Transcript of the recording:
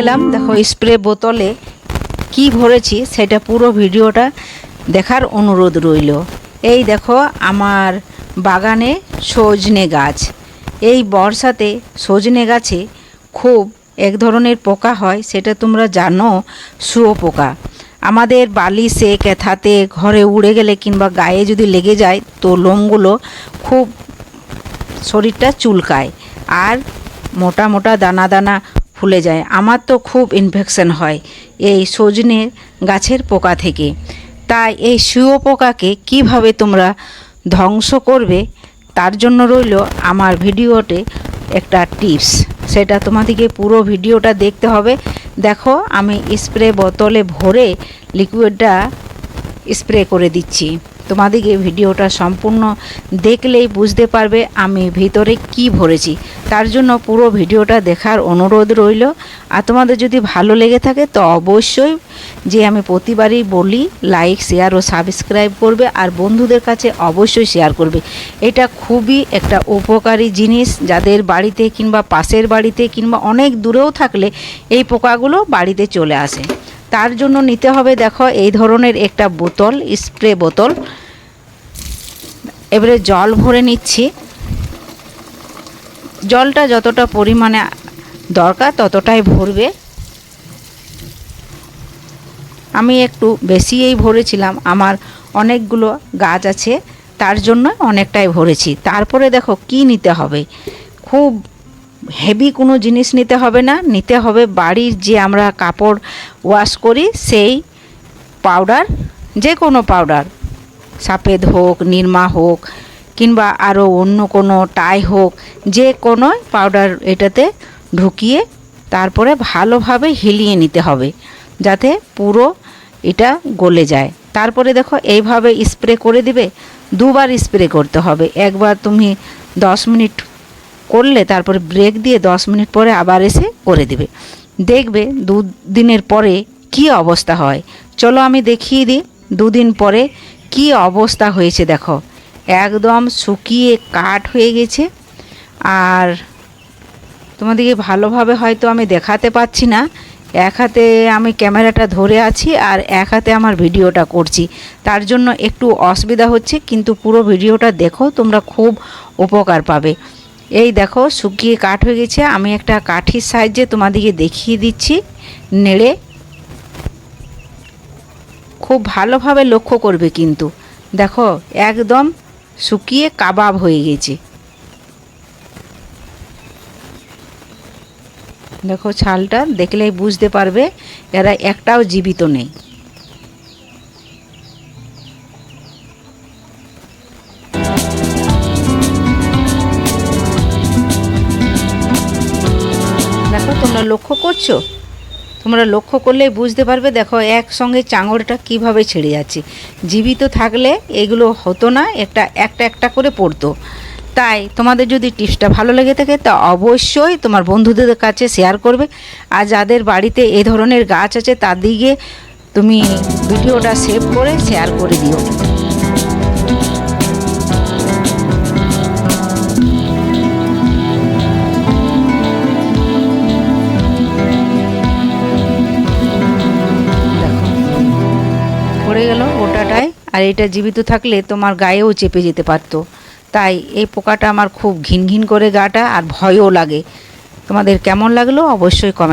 এলাম। দেখো স্প্রে বোতলে কি ভরেছি সেটা পুরো ভিডিওটা দেখার অনুরোধ রইল। এই দেখো, আমার বাগানে সজনে গাছ। এই বর্ষাতে সজনে গাছে খুব এক ধরনের পোকা হয়, সেটা তোমরা জানো শুয়োপোকা আমাদের বালিশে, কেথাতে, ঘরে উড়ে গেলে কিংবা গায়ে যদি লেগে যায়, তো লোমগুলো খুব শরীরটা চুলকায়। আর মোটা মোটা দানা দানা ফুলে যায়। আমার তো খুব ইনফেকশন হয় এই সজনে গাছের পোকা থেকে। তাই এই শুয়ো পোকাকে কীভাবে তোমরা ধ্বংস করবে, তার জন্য রইল আমার ভিডিওতে একটা টিপস সেটা তোমাদেরকে পুরো ভিডিওটা দেখতে হবে। দেখো, আমি স্প্রে বোতলে ভরে লিকুইডটা স্প্রে করে দিচ্ছি। তোমাদেরকে ভিডিওটা সম্পূর্ণ দেখলেই বুঝতে পারবে আমি ভিতরে কি ভরেছি। তার জন্য পুরো ভিডিওটা দেখার অনুরোধ রইল। আর তোমাদের যদি ভালো লেগে থাকে তো অবশ্যই যে আমি প্রতিবারই বলি লাইক শেয়ার ও সাবস্ক্রাইব করবে আর বন্ধুদের কাছে অবশ্যই শেয়ার করবে। এটা খুবই একটা উপকারী জিনিস। যাদের বাড়িতে কিংবা পাশের বাড়িতে কিংবা অনেক দূরেও থাকলে এই পোকাগুলো বাড়িতে চলে আসে। তার জন্য নিতে হবে, দেখো, এই ধরনের একটা বোতল, স্প্রে বোতল। এবারে জল ভরে নিচ্ছি। জলটা যতটা পরিমাণে দরকার ততটাই ভরবে। আমি একটু বেশিই ভরেছিলাম, আমার অনেকগুলো গাছ আছে, তার জন্য অনেকটাই ভরেছি। তারপরে দেখো, কি নিতে হবে? খুব হেভি কোনো জিনিস নিতে হবে না। নিতে হবে বাড়ির যে আমরা কাপড় ওয়াশ করি, সেই পাউডার যে কোনো পাউডার সাফেদ হোক, নির্মা হোক, কিংবা আরও অন্য কোনো টাই হোক যে কোনো পাউডার এটাতে ঢুকিয়ে তারপরে ভালোভাবে হিলিয়ে নিতে হবে, যাতে পুরো এটা গলে যায়। তারপরে দেখো এইভাবে স্প্রে করে দিবে, দুবার স্প্রে করতে হবে। একবার তুমি দশ মিনিট করলে তারপরে ব্রেক দিয়ে দশ মিনিট পরে আবার এসে করে দিবে। দেখবে দু দিনের পরে কি অবস্থা হয়। চলো আমি দেখিয়ে দিই দুদিন পরে কি অবস্থা হয়েছে দেখো। একদম শুকিয়ে কাঠ হয়ে গেছে। আর তোমাদেরকে ভালোভাবে হয়তো আমি দেখাতে পাচ্ছি না। এক হাতে আমি ক্যামেরাটা ধরে আছি আর এক হাতে আমার ভিডিওটা করছি। তার জন্য একটু অসুবিধা হচ্ছে, কিন্তু পুরো ভিডিওটা দেখো, তোমরা খুব উপকার পাবে। এই দেখো শুকিয়ে কাঠ হয়ে গেছে। আমি একটা কাঠির সাহায্যে তোমাদেরকে দেখিয়ে দিচ্ছি নেড়ে। খুব ভালোভাবে লক্ষ্য করবে কিন্তু। দেখো একদম শুকিয়ে কাবাব হয়ে গেছে। দেখো ছালটা দেখলেই বুঝতে পারবে, এরা একটাও জীবিত নেই। লক্ষ্য করছ? তোমরা লক্ষ্য করলেই বুঝতে পারবে, দেখো একসঙ্গে চাঙড়টা কীভাবে ছেড়ে যাচ্ছে। জীবিত থাকলে এগুলো হতো না, একটা একটা একটা করে পড়তো। তাই তোমাদের যদি টিপসটা ভালো লেগে থাকে, তা অবশ্যই তোমার বন্ধুদের কাছে শেয়ার করবে। আর যাদের বাড়িতে এ ধরনের গাছ আছে তাদিকে তুমি ভিডিওটা সেভ করে শেয়ার করে দিও। পড়ে গেল ওটাটাই আর এটা জীবিত থাকলে তোমার গায়েও চেপে যেতে পারতো। তাই এই পোকাটা আমার খুব ঘিন ঘিন করে গাটা আর ভয়ও লাগে। তোমাদের কেমন লাগল অবশ্যই কমেন্ট